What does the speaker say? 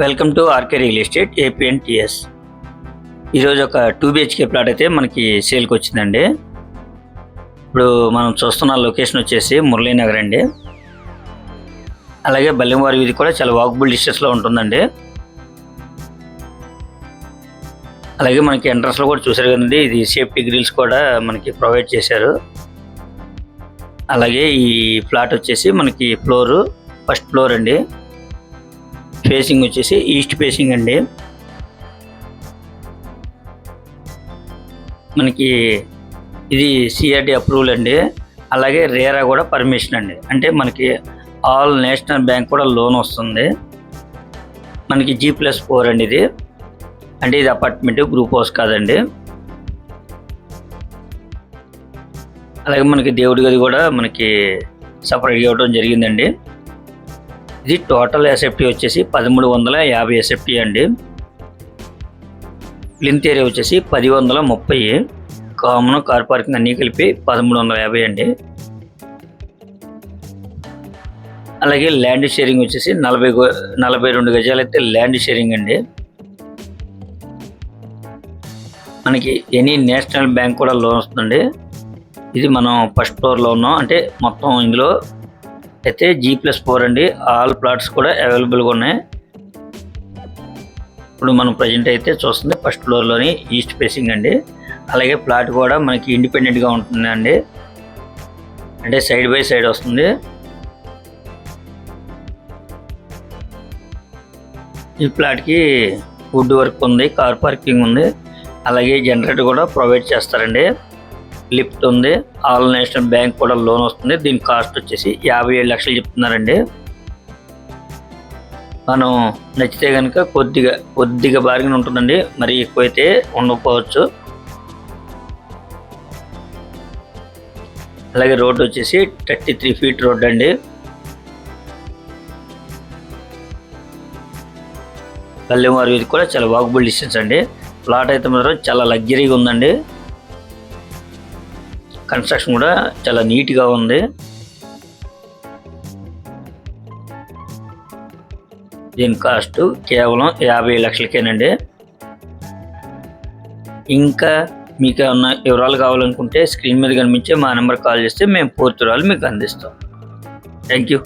Welcome to RK real estate APNTS. ఈరోజు ఒక two BHK plot అయితే మనకి సేల్కి వచ్చిందండి. ఇప్పుడు మనం చూస్తున్న లొకేషన్ వచ్చేసి మురళీనగర్ అండి. అలాగే బల్లెంవారి వీధి కూడా చాలా వాకబుల్ డిస్టెన్స్లో ఉంటుందండి. అలాగే మనకి ఎంట్రన్స్లో కూడా చూసారు కదండి ఇది సేఫ్టీ గ్రిల్స్ కూడా మనకి ప్రొవైడ్ చేశారు. అలాగే ఈ ఫ్లాట్ వచ్చేసి మనకి ఫ్లోరు ఫస్ట్ ఫ్లోర్ అండి. ఫేసింగ్ వచ్చేసి ఈస్ట్ ఫేసింగ్ అండి. మనకి ఇది సిఆర్డి అప్రూవల్ అండి. అలాగే రేరా కూడా పర్మిషన్ అండి. అంటే మనకి ఆల్ నేషనల్ బ్యాంక్ కూడా లోన్ వస్తుంది. మనకి జీ ప్లస్ ఫోర్ అండి ఇది. అంటే ఇది అపార్ట్మెంట్ గ్రూప్ హౌస్ కాదండి. అలాగే మనకి దేవుడి గది కూడా మనకి సపరేట్గా ఇవ్వడం జరిగిందండి. ఇది టోటల్ ఎస్ఎఫ్టీ వచ్చేసి పదమూడు వందల యాభై ఎస్ఎఫ్టీ అండి. ప్లింత్ ఏరియా వచ్చేసి పది వందల ముప్పై. కామన్ కార్ పార్కింగ్ అన్నీ కలిపి పదమూడు వందల యాభై అండి. అలాగే ల్యాండ్ షేరింగ్ వచ్చేసి నలభై నలభై రెండు గజాలు అయితే ల్యాండ్ షేరింగ్ అండి. మనకి ఎనీ నేషనల్ బ్యాంక్ కూడా లోన్ వస్తుందండి. ఇది మనం ఫస్ట్ ఫ్లోర్లో ఉన్నాం. అంటే మొత్తం ఇందులో అయితే జీ ప్లస్ ఫోర్ అండి. ఆల్ ప్లాట్స్ కూడా అవైలబుల్గా ఉన్నాయి. ఇప్పుడు మనం ప్రజెంట్ అయితే చూస్తుంది ఫస్ట్ ఫ్లోర్లోని ఈస్ట్ ఫేసింగ్ అండి. అలాగే ప్లాట్ కూడా మనకి ఇండిపెండెంట్గా ఉంటుంది అండి అంటే సైడ్ బై సైడ్ వస్తుంది. ఈ ప్లాట్కి వుడ్ వర్క్ ఉంది కార్ పార్కింగ్ ఉంది. అలాగే జనరేటర్ కూడా ప్రొవైడ్ చేస్తారండి. లిఫ్ట్ ఉంది. ఆల్ నేషనల్ బ్యాంక్ కూడా లోన్ వస్తుంది. దీని కాస్ట్ వచ్చేసి యాభై ఏడు లక్షలు చెప్తున్నారండి. మనం నచ్చితే కనుక కొద్దిగా కొద్దిగా బార్గెన్ ఉంటుందండి. మరి ఎక్కువైతే ఉండకపోవచ్చు. అలాగే రోడ్ వచ్చేసి థర్టీ త్రీ ఫీట్ రోడ్ అండి. పల్లెమారు ఇది కూడా చాలా వాకబుల్ డిస్టెన్స్ అండి. ప్లాట్ అయితే మాత్రం చాలా లగ్జరీగా ఉందండి. కన్స్ట్రక్షన్ కూడా చాలా నీట్గా ఉంది. దీని కాస్ట్ కేవలం యాభై లక్షలకేనండి. ఇంకా మీకు ఏమన్నా వివరాలు కావాలనుకుంటే స్క్రీన్ మీద కనిపించే మా నెంబర్ కాల్ చేస్తే మేము పూర్తి వివరాలు మీకు అందిస్తాం. Thank you.